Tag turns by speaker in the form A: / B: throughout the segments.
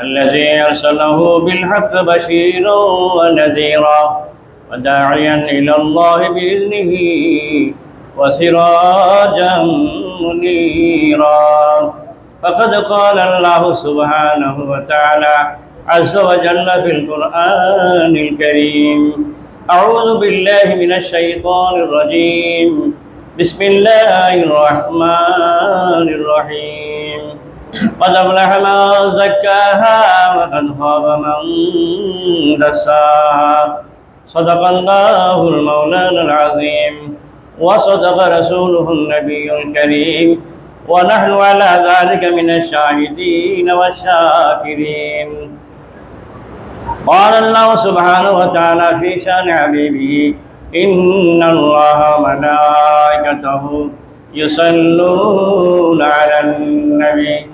A: الذي أرسله بالحق بشيرا ونذيرا وداعيا إلى الله بإذنه وسراجا منيرا. فقد قال الله سبحانه وتعالى عز وجل في القرآن الكريم أعوذ بالله من الشيطان الرجيم. بسم الله الرحمن الرحيم. قد أفلح من زكاها وقد خاب من دساها صدق الله المولانا العظيم وصدق رسوله النبي الكريم. ونحن على ذلك من الشاهدين والشاكرين. قال الله سبحانه وتعالى في شان حبيبه إن الله وملائكته يصلون على النبي.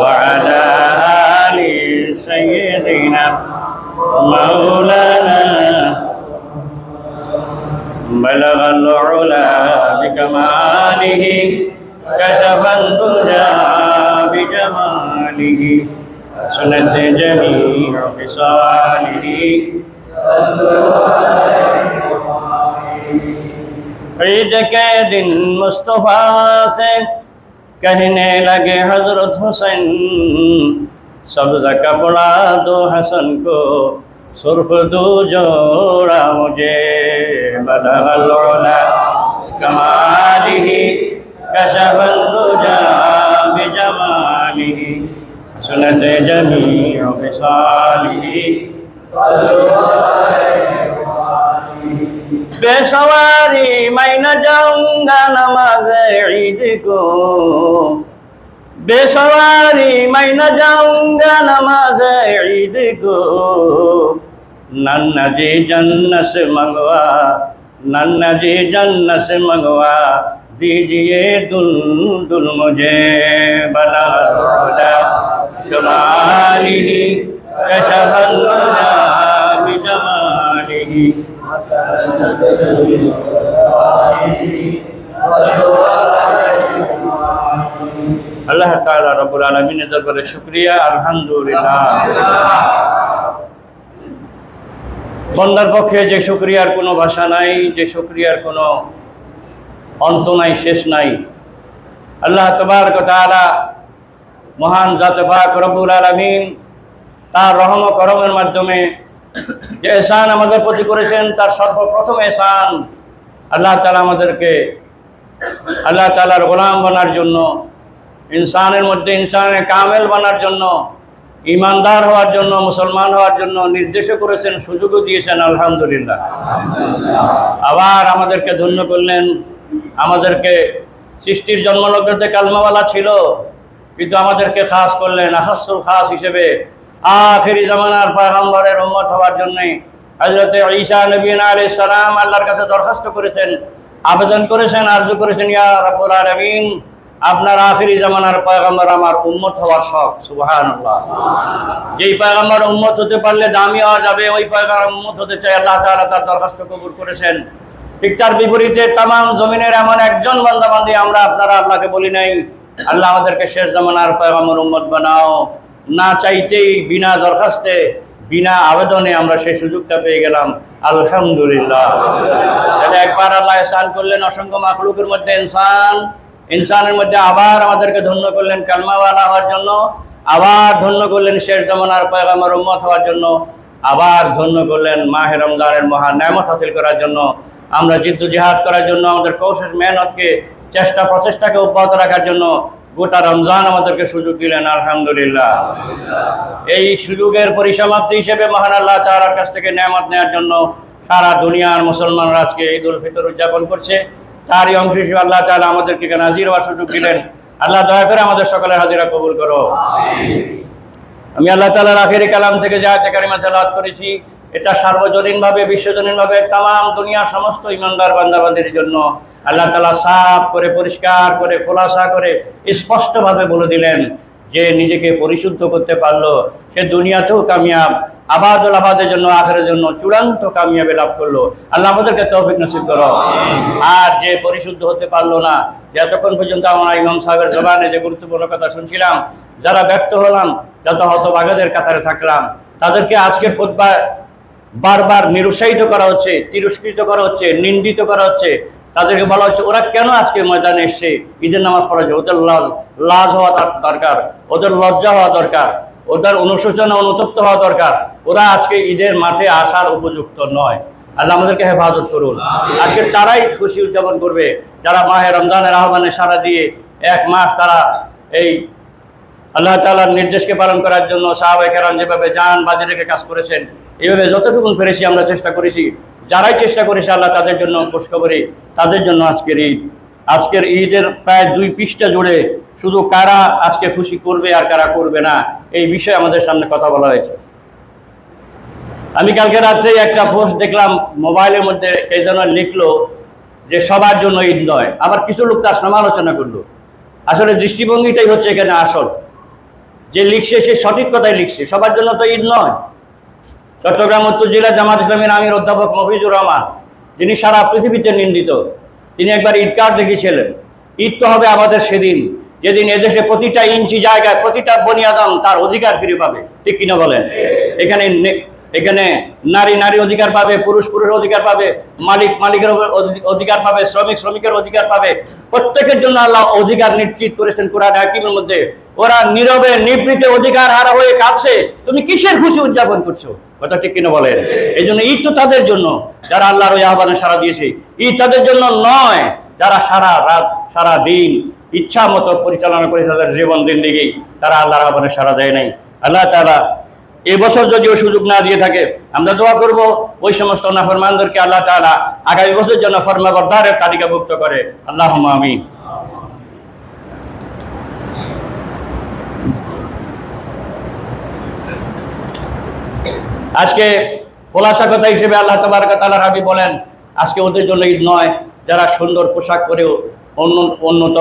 A: وعلى آل سيدنا مولانا بلغ العلا بكماله كشف الدجى بجماله سنت جميع خصاله عید ईद के दिन मुस्तफ़ा से कहने लगे हज़रत हुसैन, सब्ज कपड़ा दो हसन को, सुर्ख दो जोड़ा मुझे बदलोना कमाली कशबल रुजा बिजमाली सुनते जमी विशाली বেসওয়ারি মাইনা যাউঙ্গা নামাজে ঈদ গো বেসওয়ারি মাইনা যাউঙ্গা নামাজে ঈদ গো নান্না জি জন্নস মঙ্গওয়া নান্না জি জন্নস মঙ্গওয়া दीजिए दुल दुल मुझे बना जमाली जमाली আল্লাহ তাআলা রব্বুল আলামিনের দরবারে শুকরিয়া, আলহামদুলিল্লাহ। বন্দার পক্ষে যে শুকরিয়ার কোনো ভাষা নাই, যে শুকরিয়ার কোনো অন্ত নাই, শেষ নাই। আল্লাহ তবারক তাআলা মহান জাত পাক রব্বুল আলামিন তার রহম করমের মাধ্যমে যে এহসান আমাদের প্রতি করেছেন, তার সর্বপ্রথম এসান আল্লাহ তালা আমাদেরকে, আল্লাহ তালার গোলাম বানার জন্য, ইনসানের মধ্যে ইনসানের কামেল বানার জন্য ইমানদার হওয়ার জন্য, মুসলমান হওয়ার জন্য নির্দেশও করেছেন, সুযোগও দিয়েছেন, আলহামদুলিল্লাহ। আবার আমাদেরকে ধন্য করলেন, আমাদেরকে সৃষ্টির জন্মলগ্নতে কালমাওয়ালা ছিল, কিন্তু আমাদেরকে খাস করলেন, আহাসুল খাস হিসেবে আখেরি জামানার পয়গম্বরের উম্মত হওয়ার জন্য হযরত ঈসা নবীন আলাইহিস সালাম আল্লাহর কাছে দরখাস্ত করেছেন, আবেদন করেছেন, আরজু করেছেন, ইয়া রাব্বুল আলামিন, আপনার আখেরি জামানার পয়গম্বর আমার উম্মত হওয়ার শখ, সুবহানাল্লাহ। যেই পয়গম্বর উম্মত হতে পারলে দামি হওয়া যাবে, ওই পয়গম্বর উম্মত হতে চাই আল্লাহ তাআলা তার দরখাস্ত কবুল করেছেন। ঠিক তার বিপরীতে তাম জমিনের এমন একজন বান্দা বান্দি আমরা আপনারা আল্লাহকে বলি নাই, আল্লাহ আমাদেরকে শেষ জামানার পয়গম্বর উম্মত বানাও। না চাইতেই বিনা দরখাস্তে, বিনা আবেদনে আমরা সেই সুযোগটা পেয়ে গেলাম। আলহামদুলিল্লাহ। একবার আল্লাহ ইনসান করলেন, অসংখ্য মাকলুকের মধ্যে ইনসান, ইনসানের মধ্যে আবার আমাদেরকে ধন্য করলেন, কালমাওয়ালা হওয়ার জন্য, আবার ধন্য করলেন শেষ জমানার পয়গামার উম্মত হওয়ার জন্য, আবার ধন্য করলেন মাহে রমজানের মহা ন্যামত হাসিল করার জন্য। আমরা জিদ্দু জিহাদ করার জন্য আমাদের কৌশল মেহনতকে, চেষ্টা প্রচেষ্টাকে অব্যাহত রাখার জন্য গোটা রমজান আমাদেরকে সুযোগ দিলেন, আলহামদুলিল্লাহ। এই সুযোগের পরিসমাপ্তি হিসেবে মহান আল্লাহ তাআলার কাছ থেকে নেয়ামত নেওয়ার জন্য সারা দুনিয়ার মুসলমানরা আজকে ঈদ উল ফিতর উদযাপন করছে। তারই অংশ হিসেবে আল্লাহ তাআলা আমাদেরকে এখানে হাজির হওয়ার সুযোগ দিলেন। আল্লাহ দয়া করে আমাদের সকলের হাজিরা কবুল করো। আমি আল্লাহ তাআলার আখেরি কালাম থেকে যা কারিমা তেলাওয়াত করেছি, এটা সার্বজনীনভাবে, বিশ্বজনীনভাবে তাম দুনিয়ার সমস্ত ইমানদার বান্দাবাদের জন্য আল্লাহ তালা সাফ করে, পরিষ্কার করে, খোলাসা করে স্পষ্টভাবে বলে দিলেন যে নিজেকে পরিশুদ্ধ করতে পারল। সে দুনিয়াতেও কামিয়াব, আবাদুল আবাদের জন্য আখের জন্য চূড়ান্ত কামিয়াবি লাভ করল। আল্লাহ আমাদেরকে তৌফিক নসিব করো। আর যে পরিশুদ্ধ হতে পারল না যতক্ষণ পর্যন্ত আমরা ইমাম সাহেবের জবানে যে গুরুত্বপূর্ণ কথা শুনছিলাম, যারা ব্যর্থ হলাম যত হতবাগাদের কাতারে থাকলাম, তাদেরকে খোদবা বারবার নিরুৎসাহিত করা হচ্ছে, তিরস্কৃত করা হচ্ছে, নিন্দিত করা হচ্ছে। তাদেরকে বলা হচ্ছে ওরা কেন আজকে ময়দানে এসছে? ঈদের নামাজ পড়া হচ্ছে ওদের লাজ লাজ হওয়া দরকার। ওদের লজ্জা হওয়া দরকার। ওদের অনুশোচনা অনুতপ্ত হওয়া দরকার। ওরা আজকে ঈদের মাঠে আসার উপযুক্ত নয়। আল্লাহ আমাদেরকে হেফাজত করুন। আজকে তারাই খুশি উদযাপন করবে। যারা মাহে রমজানের আহ্বানে সারা দিয়ে এক মাস তারা এই আল্লাহ তাআলার নির্দেশকে পালন করার জন্য সাহাবায়ে কেরাম যেভাবে জান বাজে রেখে কাজ করেছেন এইভাবে যতটুকু পেরেছি আমরা চেষ্টা করেছি যারাই চেষ্টা করেছে আল্লাহ তাদের জন্য খুশখবরি তাদের জন্য আজকের ঈদ। আজকের ঈদের প্রায় দুই পৃষ্ঠা জুড়ে শুধু কারা আজকে খুশি করবে আর কারা করবে না, এই বিষয়ে আমাদের সামনে কথা বলা হয়েছে। আমি কালকে রাত্রে একটা পোস্ট দেখলাম, মোবাইলের মধ্যে কে যেন লিখলো যে সবার জন্য ঈদ নয়। আবার কিছু লোক তার সমালোচনা করল। আসলে দৃষ্টিভঙ্গিটাই হচ্ছে এখানে আসল। যে লিখছে সে সঠিক কথাই লিখছে, সবার জন্য তো ঈদ নয়। চট্টগ্রাম উত্তর জেলা জামাত ইসলামের আমির অধ্যাপক মফিজুর রহমান, যিনি সারা পৃথিবীতে নিন্দিত, তিনি একবার ঈদকার দেখিয়েছিলেন ঈদ তো হবে আমাদের সেদিন, যেদিন এদেশে প্রতিটা ইঞ্চি জায়গায়, প্রতিটা বনিয়াদম তার অধিকার ফিরে পাবে। ঠিক কিনা বলেন? এখানে এখানে নারী নারী অধিকার পাবে, পুরুষ পুরুষ অধিকার পাবে, মালিক, মালিকের অধিকার পাবে, শ্রমিক, শ্রমিকের অধিকার পাবে। প্রত্যেকের জন্য আল্লাহ অধিকার নিশ্চিত করেছেন কোরআন হাকিমের মধ্যে। ওরা নীরবে, নিবৃতে অধিকার হারা হয়ে কাঁদছে। তুমি কিসের খুশি উদযাপন করছ? কথা ঠিক কিনা বলেন? এই জন্য ঈদ তো তাদের জন্য, যারা আল্লাহর ওই আহ্বানে সারা দিয়েছে। ঈদ তাদের জন্য নয়, যারা সারা রাত, সারা দিন ইচ্ছা মতো পরিচালনা করে তাদের জীবন দিন দিকে তারা আল্লাহর আহ্বানে সারা দেয় নাই। আল্লাহ তারা এবছর যদিও সুযোগ না দিয়ে থাকে, আমরা দোয়া করব ওই সমস্ত নাফরমানদেরকে আল্লাহ তাআলা আগামী বছর জন্য ফরমাবরদারের তালিকাভুক্ত করে। আল্লাহ আমিন। আজকে খোলাসা কথা হিসেবে আল্লাহ তবারক তাআলা রাবি বলেন, আজকে ওদের জন্য ঈদ নয়, যারা সুন্দর পোশাক পরেও অন্য উন্নত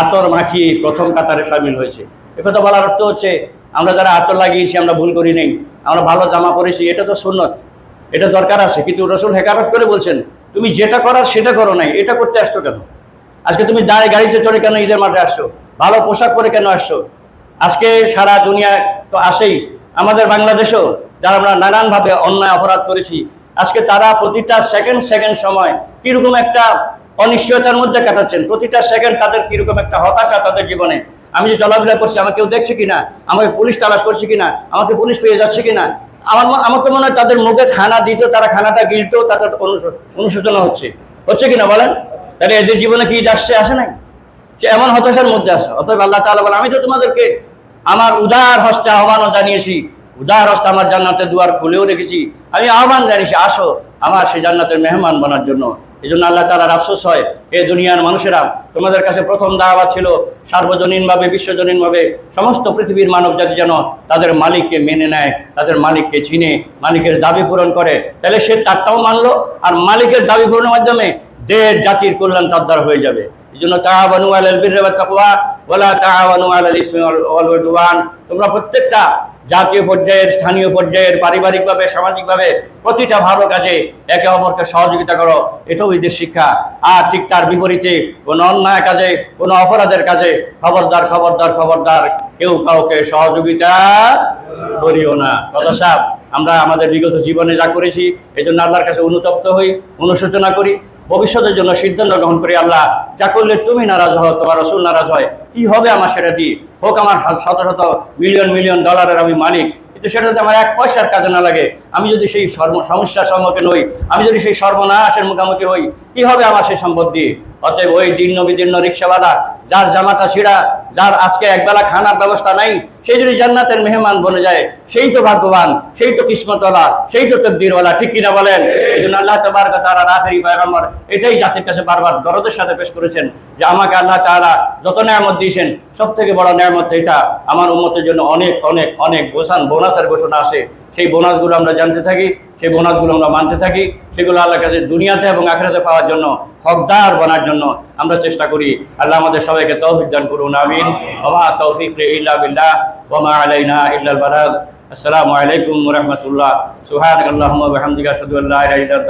A: আতর মাখিয়ে প্রথম কাতারে সামিল হয়েছে। একথা বলার অর্থ হচ্ছে আমরা যারা আতর লাগিয়েছি, আমরা ভুল করি নেই, আমরা ভালো জামা পরেছি, এটা তো সুন্নত, এটা দরকার আছে, কিন্তু রসুল হেকারত করে বলছেন, তুমি যেটা করার সেটা করো নাই, এটা করতে আসছো কেন? আজকে তুমি দাঁড়িয়ে গাড়িতে চড়ে কেন ঈদের মাঠে আসছো? ভালো পোশাক পরে কেন আসছো? আজকে সারা দুনিয়ায় তো আসেই, আমাদের বাংলাদেশেও যারা আমরা নানানভাবে অন্যায় অপরাধ করেছি, আজকে তারা প্রতিটা সেকেন্ড সেকেন্ড সময় কীরকম একটা অনিশ্চয়তার মধ্যে কাটাচ্ছেন, প্রতিটা সেকেন্ড তাদের কীরকম একটা হতাশা তাদের জীবনে আমি যে চলাফেরা করছি, আমাকে কেউ দেখছে কিনা? আমাকে পুলিশ তালাশ করছে কিনা? আমাকে পুলিশ পেয়ে যাচ্ছে কিনা? আমার আমার তো মনে হয় তাদের মুখে খানা দিত, তারা খানাটা গিলতো তাদের অনুশো- অনুশোচনা হচ্ছে। হচ্ছে কিনা বলেন? তাহলে এদের জীবনে কি আসছে আসে নাই? সে এমন হতাশার মধ্যে আসে অতএব আল্লাহ তাআলা বলে আমি তো তোমাদেরকে আমার উদার হস্তে আহ্বানও জানিয়েছি। উদার হস্তে আমার জান্নাতের দুয়ার খুলেও রেখেছি। আমি আহ্বান জানিয়েছি, আসো আমার সেই জান্নাতের মেহমান বানার জন্য। এই জন্য আল্লাহ তালার আফসোস হয় এ দুনিয়ার মানুষেরা, তোমাদের কাছে প্রথম দাওয়াত ছিল সার্বজনীনভাবে, বিশ্বজনীনভাবে সমস্ত পৃথিবীর মানব জাতি যেন তাদের মালিককে মেনে নেয়, তাদের মালিককে চিনে, মালিকের দাবি পূরণ করে। তাহলে সে তারটাও মানলো, আর মালিকের দাবি পূরণের মাধ্যমে দেশ, জাতির কল্যাণ তার দ্বারা হয়ে যাবে। এই জন্য বিররি ওয়াত তাকওয়া, ওয়াল তোমরা প্রত্যেকটা জাতীয় পর্যায়ের, স্থানীয় পর্যায়ের, পারিবারিকভাবে, সামাজিকভাবে প্রতিটা ভালো কাজে একে অপরকে সহযোগিতা করো। এটাও ঈদের শিক্ষা। আর ঠিক তার বিপরীতে কোনো অন্যায় কাজে, কোনো অপরাধের কাজে খবরদার খবরদার খবরদার কেউ কাউকে সহযোগিতা করিও না। কথা সাহেব আমরা আমাদের বিগত জীবনে যা করেছি এই জন্য আল্লাহর কাছে অনুতপ্ত হই, অনুশোচনা করি। ভবিষ্যতের জন্য সিদ্ধান্ত গ্রহণ করি, আল্লাহ, যা করলে তুমি নারাজ হও, তোমার রসুল নারাজ হয়। কি হবে আমার সেটা দিয়ে হোক আমার শত শত মিলিয়ন মিলিয়ন ডলারের আমি মালিক, কিন্তু সেটা যদি আমার এক পয়সার কাজে না লাগে, আমি যদি সেই সর্ব সমস্যার সম্মুখীন হই, আমি যদি সেই সর্বনাশের মুখোমুখি হই, কি হবে আমার সেই সম্পদ দিয়ে অতএব ওই দীর্ণ বিদীর্ণ রিক্সাওয়ালা যার জামাটা ছিঁড়া যার আজকে একবেলা খানার ব্যবস্থা নাই সেই যদি জান্নাতের মেহমান বনে যায়, সেই তো ভাগ্যবান, সেই তো কিসমতওয়ালা, সেই তো তকদিরওয়ালা, ঠিক কিনা বলেন? এই জন্য আল্লাহ তাবারক তাআলা আখেরি পয়গম্বর এটাই জাতির কাছে বারবার দরদের সাথে পেশ করেছেন যে আমাকে আল্লাহ তাআলা যত নিয়ামত দিয়েছেন সব থেকে বড় নিয়ামত এটা আমার উম্মতের জন্য অনেক অনেক অনেক বোসান বোনাসের ঘোষণা আছে। সেই বোনাসগুলো আমরা জানতে থাকি। সেই বোনাসগুলো আমরা মানতে থাকি সেগুলো আল্লাহর কাছে দুনিয়াতে এবং আখেরাতে পাওয়ার জন্য হকদার বানার জন্য আমরা চেষ্টা করি। আল্লাহ আমাদের সবাইকে তৌফিক দান করুন আমিন। ওমা তৌফিক ইল্লা বিল্লাহ ওমা আলাইনা ইল্লাল বালাগ। আসসালামু আলাইকুম ওয়া রাহমাতুল্লাহ। সুবহানাকাল্লাহুম্মা ওয়া বিহামদিকা আশহাদু আল্লা ইলাহা